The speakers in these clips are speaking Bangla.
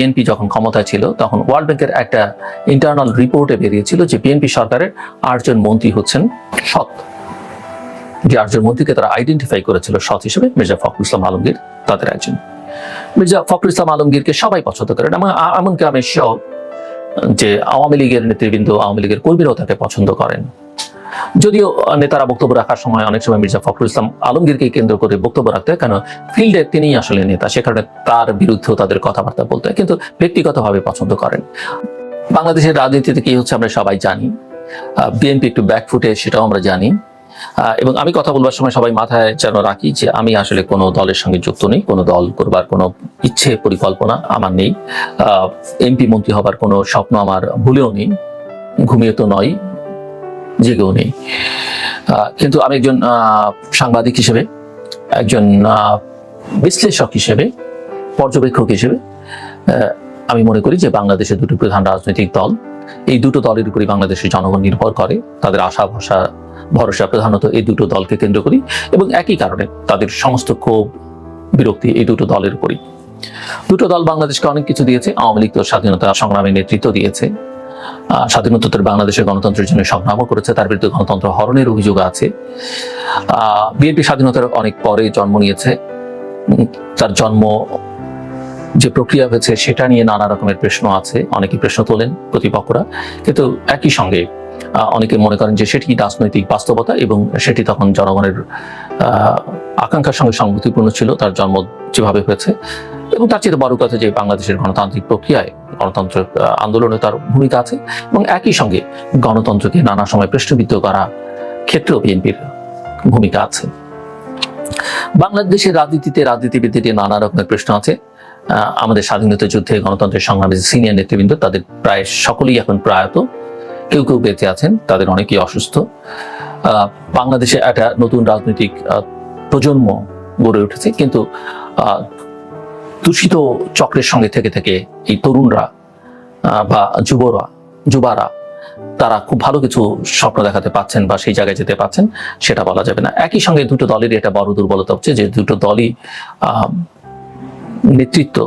বিএনপি যখন ক্ষমতায় ছিল, তখন ওয়ার্ল্ড ব্যাংকের একটা ইন্টারনাল রিপোর্টে বেরিয়েছিল যে বিএনপি সরকারের আটজন মন্ত্রী হচ্ছেন সৎ। যে আটজন মন্ত্রীকে তারা আইডেন্টিফাই করেছিল সৎ হিসেবে মির্জা ফখরুল ইসলাম আলমগীর তাদের একজন। মির্জা ফখরুল ইসলাম আলমগীরকে সবাই পছন্দ করেন, এবং এমনকি আমি শিওর যে আওয়ামী লীগের নেতৃবৃন্দ, আওয়ামী লীগের কর্মীরাও তাকে পছন্দ করেন। যদিও নেতারা বক্তব্য রাখার সময় অনেক সময় মির্জা ফখরুল ইসলাম আলমগীরকে কেন্দ্র করে বক্তব্য রাখতে, কেন ফিল্ডে তিনিই আসলে নেতা, সে কারণে তার বিরুদ্ধেও তাদের কথাবার্তা বলতে কিন্তু ব্যক্তিগতভাবে পছন্দ করেন। বাংলাদেশের রাজনীতিতে কি হচ্ছে আমরা সবাই জানি বিএনপি একটু ব্যাকফুটে সেটাও আমরা জানি এবং আমি কথা বলবার সময় সবাই মাথায় যেন রাখি যে আমি আসলে কোনো দলের সঙ্গে যুক্ত নেই, কোনো দল করবার কোনো ইচ্ছে, পরিকল্পনা আমার নেই এমপি মন্ত্রী হবার কোনো স্বপ্ন আমার ভুলেও নেই, ঘুমিয়ে তো নয় জেগেও নেই। কিন্তু আমি একজন সাংবাদিক হিসেবে, একজন বিশ্লেষক হিসেবে, পর্যবেক্ষক হিসেবে আমি মনে করি যে বাংলাদেশের দুটো প্রধান রাজনৈতিক দল, এই দুটো দলের উপরই বাংলাদেশের জনগণ নির্ভর করে, তাদের আশা, ভরসা ভরসা প্রধানত এই দুটো দলকে কেন্দ্র করি এবং একই কারণে তাদের সমস্ত ক্ষোভ, বিরক্তি এই দুটো দলের উপরই। দুটো দল বাংলাদেশকে অনেক কিছু দিয়েছে, আওয়ামী লীগ তো স্বাধীনতা সংগ্রামে নেতৃত্ব দিয়েছে। স্বাধীনোত্তর বাংলাদেশের গণতন্ত্রের জন্য সংগ্রামও করেছে, তার বিরুদ্ধে গণতন্ত্র হরণের অভিযোগ আছে। বিএনপি স্বাধীনতার অনেক পরে জন্ম নিয়েছে। তার জন্ম যে প্রক্রিয়া হয়েছে সেটা নিয়ে নানা রকমের প্রশ্ন আছে, অনেকে প্রশ্ন তোলেন প্রতিপক্ষরা। কিন্তু একই সঙ্গে অনেকে মনে করেন যে সেটি রাজনৈতিক বাস্তবতা এবং সেটি তখন জনগণের আকাঙ্ক্ষার সঙ্গে সংগতিপূর্ণ ছিল, তার জন্ম যেভাবে হয়েছে। এবং তার চেয়ে বড় কথা যে বাংলাদেশের গণতান্ত্রিক প্রক্রিয়ায় গণতন্ত্র আন্দোলনে তার ভূমিকা আছে এবং একই সঙ্গে গণতন্ত্রকে নানা সময় প্রশ্নবিদ্ধ করা ক্ষেত্রেও বিএনপির ভূমিকা আছে। বাংলাদেশের রাজনীতিতে রাজনীতিবিদদের নানা রকমের প্রশ্ন আছে। আমাদের স্বাধীনতা যুদ্ধে গণতন্ত্রের সংগ্রামে সিনিয়র নেতৃবৃন্দ, তাদের প্রায় সকলেই এখন প্রয়াত। কেউ কেউ বেঁচে আছেন, তাদের অনেকেই অসুস্থ। বাংলাদেশে একটা নতুন রাজনৈতিক প্রজন্ম গড়ে উঠেছে। কিন্তু দূষিত চক্রের সঙ্গে থেকে থেকে এই তরুণরা বা যুবরা, যুবারা, তারা খুব ভালো কিছু স্বপ্ন দেখাতে পাচ্ছেন বা সেই জায়গায় যেতে পাচ্ছেন, সেটা বলা যাবে না। একই সঙ্গে দুটো দলেরই একটা বড় দুর্বলতা হচ্ছে যে দুটো দলই নেতৃত্ব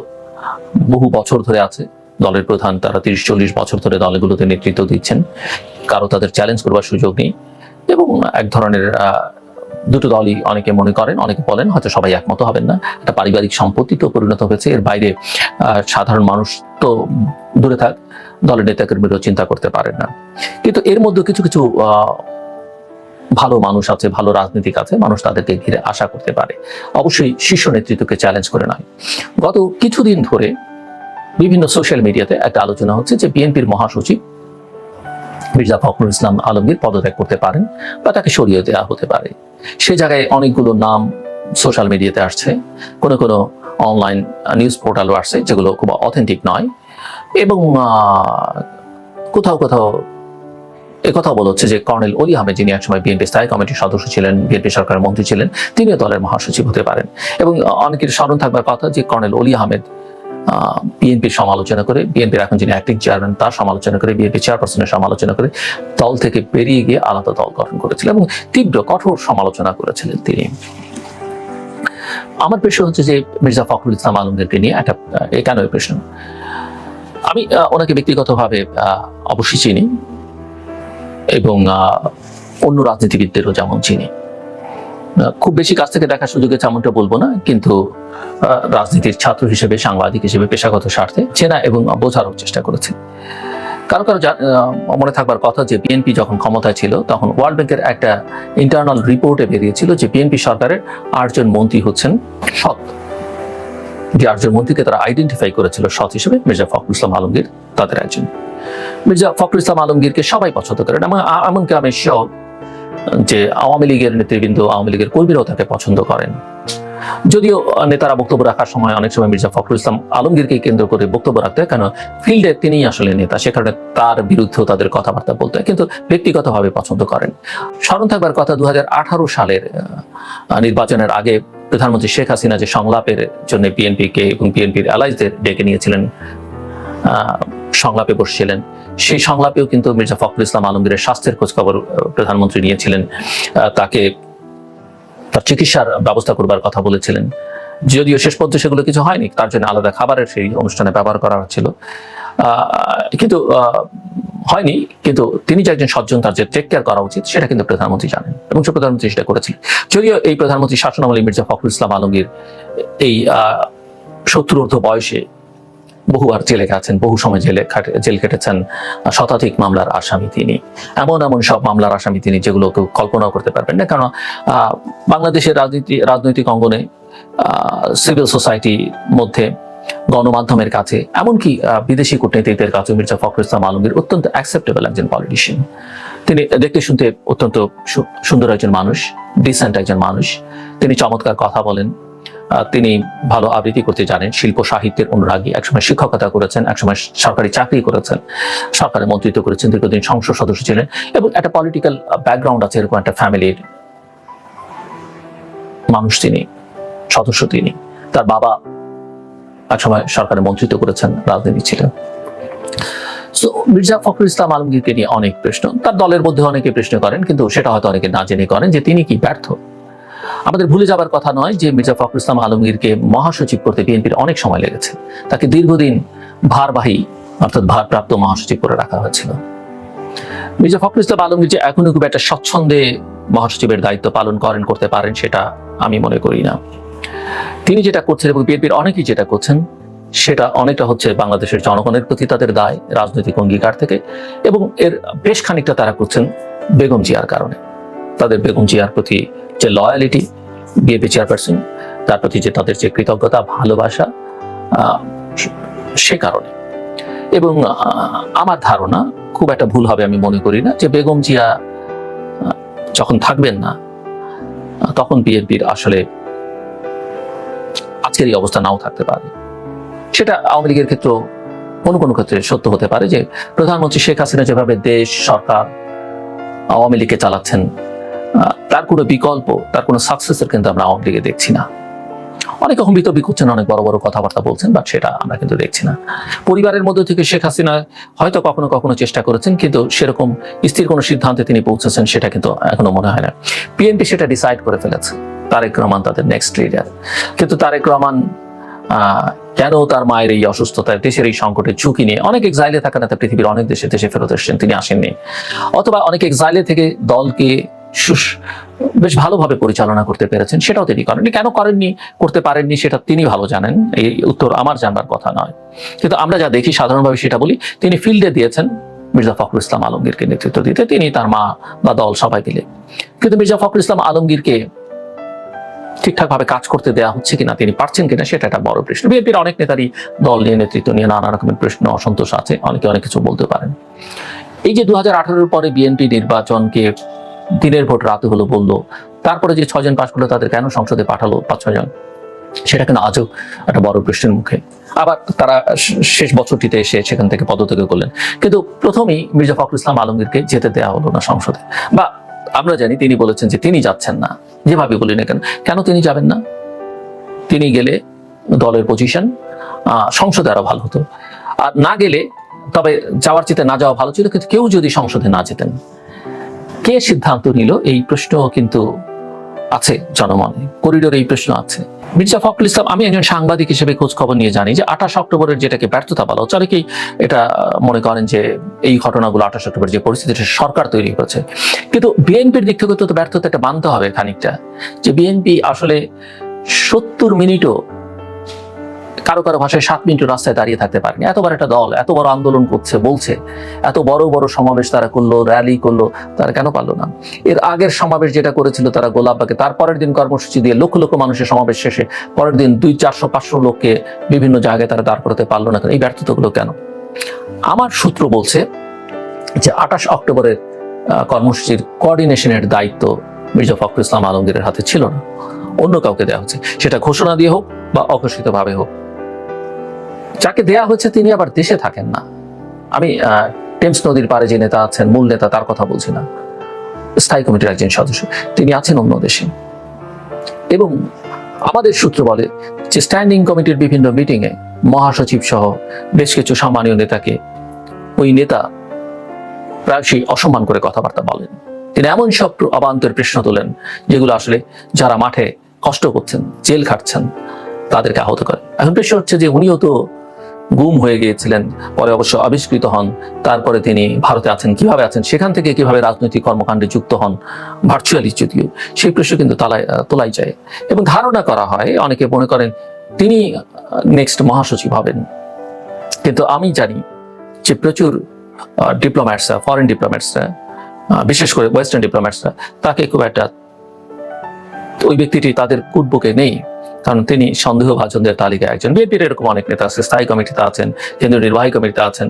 বহু বছর ধরে আছে। দলের প্রধান তারা তিরিশ, চল্লিশ বছর ধরে দলগুলোতে নেতৃত্ব দিচ্ছেন। কারও তাদের চ্যালেঞ্জ করবার সুযোগ নেই। এবং এক ধরনের দুটো দলই অনেকে মনে করেন, অনেকে বলেন, হয়তো সবাই একমত হবেন না। একটা পারিবারিক সম্পত্তিতে পরিণত হয়েছে, এর বাইরে সাধারণ মানুষ তো দূরে থাক, দলের নেতাকর্মীরাও চিন্তা করতে পারেন না। কিন্তু এর মধ্যে কিছু কিছু ভালো মানুষ আছে, ভালো রাজনীতিক আছে, মানুষ তাদেরকে ঘিরে আশা করতে পারে। অবশ্যই শীর্ষ নেতৃত্বকে চ্যালেঞ্জ করে নয়। গত কিছুদিন ধরে বিভিন্ন সোশ্যাল মিডিয়াতে একটা আলোচনা হচ্ছে যে বিএনপির মহাসচিব মির্জা ফখরুল ইসলাম আলমগীর পদত্যাগ করতে পারেন বা তাকে সরিয়ে দেওয়া হতে পারে। সে জায়গায় অনেকগুলো নাম সোশ্যাল মিডিয়াতে আসছে, কোনো কোনো অনলাইন নিউজ পোর্টালও আসছে যেগুলো খুব অথেন্টিক নয় এবং কোথাও কোথাও একথা বলা হচ্ছে যে কর্নেল অলি আহমেদ যিনি একসময় বিএনপি স্থায়ী কমিটির সদস্য ছিলেন, বিএনপি সরকারের মন্ত্রী ছিলেন, তিনিও দলের মহাসচিব হতে পারেন। এবং অনেকের স্মরণ থাকবার কথা যে কর্নেল অলি আহমেদ বিএনপির সমালোচনা করে, বিএনপির এখন যিনি অ্যাক্টিং চেয়ারম্যান তার সমালোচনা করে, বিএনপি চেয়ারপারসনের সমালোচনা করে দল থেকে বেরিয়ে গিয়ে আলাদা দল গঠন করেছিলেন এবং তীব্র কঠোর সমালোচনা করেছিলেন তিনি। আমার প্রশ্ন হচ্ছে যে মির্জা ফখরুল ইসলাম আলমগীরকে নিয়ে একটা কেন প্রশ্ন? আমি ওনাকে ব্যক্তিগতভাবে অবশ্যই চিনি এবং অন্য রাজনীতিবিদদেরও যেমন চিনি। খুব বেশি কাছ থেকে দেখার সুযোগে তেমনটা বলব না, কিন্তু রাজনীতির ছাত্র হিসেবে, সাংবাদিক হিসেবে, পেশাগত স্বার্থে চেনা এবং বোঝারও চেষ্টা করেছে। কারও কারও মনে থাকবার কথা যে বিএনপি যখন ক্ষমতায় ছিল, তখন ওয়ার্ল্ড ব্যাংকের একটা ইন্টারনাল রিপোর্টে বেরিয়েছিল যে বিএনপি সরকারের আটজন মন্ত্রী হচ্ছেন সৎ। যে আটজন মন্ত্রীকে তারা আইডেন্টিফাই করেছিল সৎ হিসেবে, মির্জা ফখরুল ইসলাম আলমগীর তাদের একজন। মির্জা ফখরুল ইসলাম আলমগীরকে সবাই পছন্দ করেন এবং এমনকি আমি শিওর যে আওয়ামী লীগের নেতৃবৃন্দ, আওয়ামী লীগের কর্মীরাও তাকে পছন্দ করেন। যদিও নেতারা বক্তব্য রাখার সময় অনেক সময় মির্জা ফখরুল ইসলাম আলমগীরকে কেন্দ্র করে বক্তব্য রাখতে কেন ফিল্ডে তিনিই আসলে নেতা, সে কারণে তার বিরুদ্ধেও তাদের কথাবার্তা বলতে কিন্তু ব্যক্তিগতভাবে পছন্দ করেন। স্মরণ থাকবার কথা দু হাজার আঠারো সালের নির্বাচনের আগে প্রধানমন্ত্রী শেখ হাসিনা যে সংলাপের জন্য বিএনপিকে এবং বিএনপির অ্যালাইজদের ডেকে নিয়েছিলেন সংলাপে বসছিলেন। সেই সংলাপেও কিন্তু মির্জা ফখরুল ইসলাম আলমগীরের স্বাস্থ্যের খোঁজখবর প্রধানমন্ত্রী নিয়েছিলেন। তাকে তার চিকিৎসার ব্যবস্থা করবার কথা বলেছিলেন। যদিও শেষ পর্যন্ত সেগুলো কিছু হয়নি, তার জন্য আলাদা খাবারের সেই অনুষ্ঠানে ব্যবহার করা হচ্ছিল। কিন্তু হয়নি, কিন্তু তিনি যে একজন সজ্জন, তার যে টেক কেয়ার করা উচিত, সেটা কিন্তু প্রধানমন্ত্রী জানেন এবং সে প্রধানমন্ত্রী সেটা করেছিলেন। যদিও এই প্রধানমন্ত্রী শাসনামলী মির্জা ফখরুল ইসলাম আলমগীর এই সত্তর ঊর্ধ্ব বয়সে বহুবার জেলে গেছেন, বহু সময় জেলে জেল কেটেছেন শতাধিক মামলার আসামি তিনি। এমন এমন সব মামলার আসামি তিনি যেগুলো কেউ কল্পনাও করতে পারবেন না। কারণ বাংলাদেশের রাজনীতি, রাজনৈতিক অঙ্গনে সিভিল সোসাইটির মধ্যে, গণমাধ্যমের কাছে, এমনকি বিদেশি কূটনীতিকদের কাছে মির্জা ফখরুল ইসলাম আলমগীর অত্যন্ত অ্যাকসেপ্টেবল একজন পলিটিশিয়ান তিনি দেখতে শুনতে অত্যন্ত সুন্দর একজন মানুষ ডিসেন্ট একজন মানুষ। তিনি চমৎকার কথা বলেন। তিনি ভালো আবৃত্তি করতে জানেন শিল্প সাহিত্যের অনুরাগী একসময় শিক্ষকতা করেছেন একসময় সরকারি চাকরি করেছেন সরকারে মন্ত্রিত্ব করেছেন দীর্ঘদিন সংসদ সদস্য ছিলেন এবং একটা পলিটিক্যাল ব্যাকগ্রাউন্ড আছে এরকম একটা ফ্যামিলির মানুষ তিনি সদস্য তিনি। তার বাবা একসময় সরকারে মন্ত্রিত্ব করেছেন রাজনীতি ছিলেন। So, মির্জা ফখরুল ইসলাম আলমগীরকে নিয়ে অনেক প্রশ্ন তার দলের মধ্যে অনেকে প্রশ্ন করেন কিন্তু সেটা হয়তো অনেকে না জেনে করেন যে তিনি কি ব্যর্থ। আমাদের ভুলে যাবার কথা নয় যে মির্জা ফখরুল ইসলাম আলমগীরকে মহাসচিব করতে বিএনপির অনেক সময় লেগেছে। তাকে দীর্ঘদিন ভারবাহী, অর্থাৎ ভারপ্রাপ্ত মহাসচিব করে রাখা হয়েছিল। মির্জা ফখরুল ইসলাম আলমগীর যে এখনও খুব একটা স্বচ্ছন্দে মহাসচিবের দায়িত্ব পালন করেন, করতে পারেন, সেটা আমি মনে করি না। তিনি যেটা করছেন এবং বিএনপির অনেকেই যেটা করছেন, সেটা অনেকটা হচ্ছে বাংলাদেশের জনগণের প্রতি তাদের দায়, রাজনৈতিক অঙ্গীকার থেকে, এবং এর বেশ খানিকটা তারা করছেন বেগম জিয়ার কারণে। তাদের বেগম জিয়ার প্রতি যে লয়ালিটি বিএনপি চেয়ারপারসন, তার প্রতি যে তাদের যে কৃতজ্ঞতা, ভালোবাসা সে কারণে। এবং আমার ধারণা খুব একটা ভুল হবে আমি মনে করি না যে বেগম জিয়া যখন থাকবেন না, তখন বিএনপির আসলে আজকের এই অবস্থা নাও থাকতে পারে। সেটা আওয়ামী লীগের ক্ষেত্রেও কোনো কোনো ক্ষেত্রে সত্য হতে পারে যে প্রধানমন্ত্রী শেখ হাসিনা যেভাবে দেশ, সরকার, আওয়ামী লীগকে চালাচ্ছেন তার কোনো বিকল্প, তার কোনো সাকসেসের কিন্তু আমরা আওয়ামী লীগে দেখছি না। অনেকে হম্বিত বিকুচ্ছেন অনেক বড় বড় কথাবার্তা বলছেন বাট সেটা আমরা কিন্তু দেখছি না। পরিবারের মধ্যে থেকে শেখ হাসিনা হয়তো কখনো কখনো চেষ্টা করেছেন, কিন্তু সেরকম স্থির কোনো সিদ্ধান্তে তিনি পৌঁছেছেন, সেটা কিন্তু এখনও মনে হয় না। পিএনপি সেটা ডিসাইড করে ফেলেছে, তারেক রহমান তাদের নেক্সট লিডার কিন্তু তারেক রহমান কেন তার মায়ের এই অসুস্থতায়, দেশের এই সংকটের ঝুঁকি নিয়ে, অনেক এক্সাইলে থাকা নেতা পৃথিবীর অনেক দেশে দেশে ফেরত এসেছেন, তিনি আসেননি। অথবা অনেক এক্সাইলে থেকে দলকে বেশ ভালোভাবে পরিচালনা করতে পেরেছেন, সেটাও তিনি করেননি। কেন করেননি, করতে পারেননি, সেটা তিনি ভালো জানেন, এই উত্তর আমার জানবার কথা নয়। কিন্তু আমরা যা দেখি, সাধারণভাবে সেটা বলি, তিনি ফিল্ডে দিয়েছেন মির্জা ফখরুল ইসলাম আলমগীরকে নেতৃত্ব দিতে, তিনি তার মা বা দল সবাই মিলে। কিন্তু মির্জা ফখরুল ইসলাম আলমগীরকে ঠিকঠাক ভাবে কাজ করতে দেওয়া হচ্ছে কিনা, তিনি পারছেন কিনা, সেটা একটা বড় প্রশ্ন। বিএনপির অনেক নেতারই দল নিয়ে নেতৃত্ব নিয়ে নানা রকমের প্রশ্ন, অসন্তোষ আছে, অনেকে অনেক কিছু বলতে পারেন। এই যে দু হাজার পরে বিএনপি নির্বাচনকে দিনের ভোট রাতে হলো বলল তারপরে যে ছজন পাশ করল, তাদের কেন সংসদে পাঠালো পাঁচ ছজন সেটা কিন্তু আজও একটা বড় প্রশ্নের মুখে। আবার তারা শেষ বছরটিতে এসে সেখান থেকে পদত্যাগ করলেন। কিন্তু প্রথমেই মির্জা ফখরুল ইসলাম আলমগীরকে যেতে দেওয়া হলো না সংসদে। বা আমরা জানি তিনি বলেছেন যে তিনি যাচ্ছেন না। যেভাবে বলি না কেন কেন তিনি যাবেন না? তিনি গেলে দলের পজিশন সংসদে আরও ভালো হতো। আর না গেলে তবে যাওয়ার চিতে না যাওয়া ভালো ছিল, কিন্তু কেউ যদি সংসদে না যেতেন কে সিদ্ধান্ত নিল? এই প্রশ্ন কিন্তু আছে জনমনে। করিডোরে এই প্রশ্ন আছে। মির্জা ফখরুল ইসলাম, আমি একজন সাংবাদিক হিসেবে খোঁজ খবর নিয়ে জানি যে আঠাশ অক্টোবরের যেটাকে ব্যর্থতা বলা হচ্ছে, অনেকেই এটা মনে করেন যে এই ঘটনাগুলো আঠাশ অক্টোবরের যে পরিস্থিতি সরকার তৈরি করেছে। কিন্তু বিএনপির দিক থেকে তো ব্যর্থতা এটা মানতে হবে খানিকটা। যে বিএনপি আসলে সত্তর মিনিটও কারও কারও ভাষায় সাত মিনিট রাস্তায় দাঁড়িয়ে থাকতে পারেনি। এত বড় একটা দল, এত বড় আন্দোলন করছে, বলছে, এত বড় বড় সমাবেশ তারা করল র্যালি করল, তারা কেন পারল না? এর আগের সমাবেশ যেটা করেছিল তারা গোলাপবাগে তার পরের দিন কর্মসূচি দিয়ে লক্ষ লক্ষ মানুষের সমাবেশ শেষে পরের দিন দুই চারশো পাঁচশো লোককে বিভিন্ন জায়গায় তারা দাঁড় করাতে পারল না কেন? এই ব্যর্থতাগুলো কেন? আমার সূত্র বলছে যে আঠাশ অক্টোবরের কর্মসূচির কোঅর্ডিনেশনের দায়িত্ব মির্জা ফখরুল ইসলাম আলমগীরের হাতে ছিল না। অন্য কাউকে দেওয়া হচ্ছে। সেটা ঘোষণা দিয়ে হোক বা অঘোষিতভাবে হোক যাকে দেয়া হয়েছে তিনি আবার দেশে থাকেন না। আমি টেমস নদীর পারে যে নেতা আছেন, মূল নেতা, তার কথা বলছি না। স্থায়ী কমিটির একজন সদস্য, তিনি আছেন অন্য দেশে। এবং আমাদের সূত্র বলে যে স্ট্যান্ডিং কমিটির বিভিন্ন মিটিংয়ে মহাসচিব সহ বেশ কিছু সম্মানীয় নেতাকে ওই নেতা প্রায়শই অসম্মান করে কথাবার্তা বলেন। তিনি এমন সব অবান্তর প্রশ্ন তোলেন, যেগুলো আসলে যারা মাঠে কষ্ট করছেন, জেল খাটছেন, তাদেরকে আহত করে এখন প্রশ্ন হচ্ছে যে উনিও তো গুম হয়ে গিয়েছিলেন। পরে অবশ্য আবিষ্কৃত হন। তারপরে তিনি ভারতে আছেন। কীভাবে আছেন? সেখান থেকে কীভাবে রাজনৈতিক কর্মকাণ্ডে যুক্ত হন? ভার্চুয়ালি যদিও সেই প্রশ্ন কিন্তু তালাই তোলাই যায়। এবং ধারণা করা হয়, অনেকে মনে করেন তিনি নেক্সট মহাসচিব হবেন। কিন্তু আমি জানি যে প্রচুর ডিপ্লোম্যাটসরা ফরেন ডিপ্লোম্যাটসরা বিশেষ করে ওয়েস্টার্ন ডিপ্লোম্যাটসরা তাকে খুব একটা ওই ব্যক্তিটি তাদের কুটবুকে নেই। কারণ তিনি সন্দেহভাজনদের তালিকায় একজন। বিএনপির এরকম অনেক নেতা আছে, স্থায়ী কমিটিতে আছেন, কেন্দ্রীয় নির্বাহী কমিটিতে আছেন।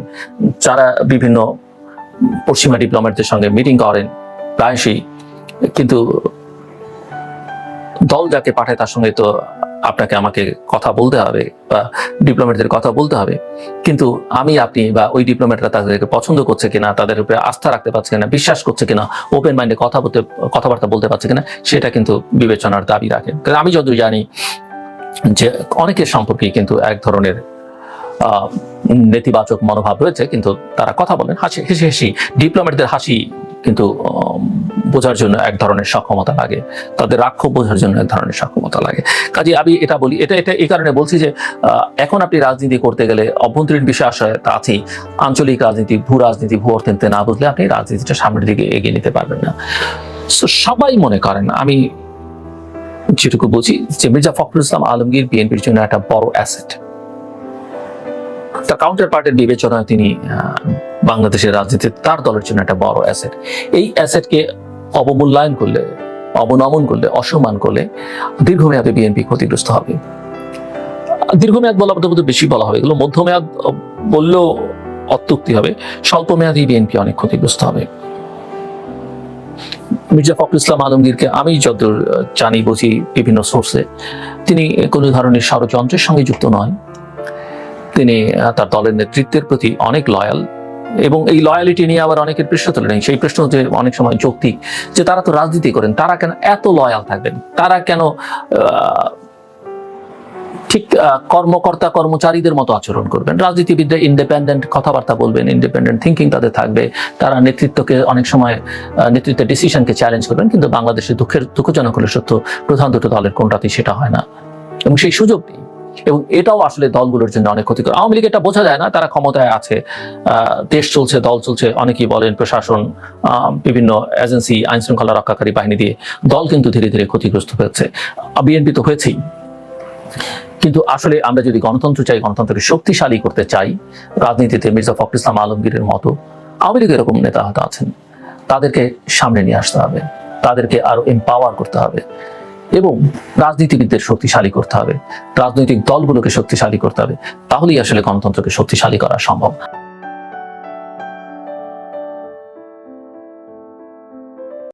যারা বিভিন্ন পশ্চিমা ডিপ্লোমেটদের সঙ্গে মিটিং করেন, প্রায়শই কিন্তু দল যাকে পাঠায় তার সঙ্গে তো আপনাকে আমাকে কথা বলতে হবে বা ডিপ্লোমেটদের কথা বলতে হবে। কিন্তু আমি, আপনি বা ওই ডিপ্লোমেটরা তাদেরকে পছন্দ করছে কিনা, তাদের উপরে আস্থা রাখতে পারছে কিনা, বিশ্বাস করছে কিনা ওপেন মাইন্ডে কথা বলতে, কথাবার্তা বলতে পারছে কিনা, সেটা কিন্তু বিবেচনার দাবি রাখে। কারণ আমি যতদূর জানি যে অনেকের সম্পর্কেই কিন্তু এক ধরনের নেতিবাচক মনোভাব রয়েছে, কিন্তু তারা কথা বলেন, হাসি, হেসে, হেসি। ডিপ্লোমেটদের হাসি কিন্তু বোঝার জন্য এক ধরনের সক্ষমতা লাগে। তাদের রাক্ষ বোঝার জন্য এক ধরনের সক্ষমতা লাগে। কাজে আমি এটা বলি, এটা এটা এই কারণে বলছি যে এখন আপনি রাজনীতি করতে গেলে অভ্যন্তরীণ বিষয় আসলে তা আছেই। আঞ্চলিক রাজনীতি, ভূ রাজনীতি, ভূ অর্থনীতি না বুঝলে আপনি রাজনীতিটা সামনের দিকে এগিয়ে নিতে পারবেন না। সবাই মনে করেন, আমি যেটুকু বুঝি যে মির্জা ফখরুল ইসলাম আলমগীর বিএনপির জন্য একটা বড় অ্যাসেট তার কাউন্টার পার্টের বিবেচনায় তিনি বাংলাদেশের রাজনীতিতে তার দলের জন্য একটা বড় অ্যাসেট এই অ্যাসেটকে অবমূল্যায়ন করলে, অবনমন করলে, অসম্মান করলে দীর্ঘমেয়াদে বিএনপি ক্ষতিগ্রস্ত হবে। দীর্ঘমেয়াদ বলা বোধ বেশি বলা হবে। এগুলো মধ্যমেয়াদ বললেও অত্যুক্তি হবে। স্বল্প মেয়াদী বিএনপি অনেক ক্ষতিগ্রস্ত হবে। মির্জা ফখরুল ইসলাম আলমগীরকে আমি যতদূর জানি, বুঝি বিভিন্ন সোর্সে তিনি কোনো ধরনের ষড়যন্ত্রের সঙ্গে যুক্ত নয়। তিনি তার দলের নেতৃত্বের প্রতি অনেক লয়াল এবং এই লয়ালিটি নিয়ে আবার অনেকের প্রশ্ন তোলে নেই। সেই প্রশ্ন যে অনেক সময় যৌক্তিক, যে তারা তো রাজনীতি করেন, তারা কেন এত লয়াল থাকবেন? তারা কেন ঠিক কর্মকর্তা, কর্মচারীদের মতো আচরণ করবেন? রাজনীতিবিদরা ইন্ডিপেন্ডেন্ট কথাবার্তা বলবেন ইন্ডিপেন্ডেন্ট থিঙ্কিং তাদের থাকবে। তারা নেতৃত্বকে অনেক সময় নেতৃত্বের ডিসিশনকে চ্যালেঞ্জ করবেন, কিন্তু বাংলাদেশে দুঃখের, দুঃখজনক হলে সত্য, প্রধান দুটো দলের কোনটাতেই সেটা হয় না। এবং সেই সুযোগ নেই। এবং এটাও আসলে দলগুলোর জন্য অনেক ক্ষতিকর। আওয়ামী লীগ এটা বোঝা যায় না, তারা ক্ষমতায় আছে দেশ চলছে, দল চলছে, অনেকেই বলেন প্রশাসন বিভিন্ন এজেন্সি, আইন শৃঙ্খলা রক্ষাকারী বাহিনী দিয়ে দল কিন্তু ধীরে ধীরে ক্ষতিগ্রস্ত হয়েছে। বিএনপি তো হয়েছেই। কিন্তু আসলে আমরা যদি গণতন্ত্র চাই, গণতন্ত্রকে শক্তিশালী করতে চাই, রাজনীতিতে মির্জা ফখরুল ইসলাম আলমগীরের মতো, আওয়ামী লীগের এরকম নেতা হয়তো আছেন, তাদেরকে সামনে নিয়ে আসতে হবে, তাদেরকে আরও এম্পাওয়ার করতে হবে। এবং রাজনীতিবিদদের শক্তিশালী করতে হবে। রাজনৈতিক দলগুলোকে শক্তিশালী করতে হবে। তাহলেই আসলে গণতন্ত্রকে শক্তিশালী করা সম্ভব।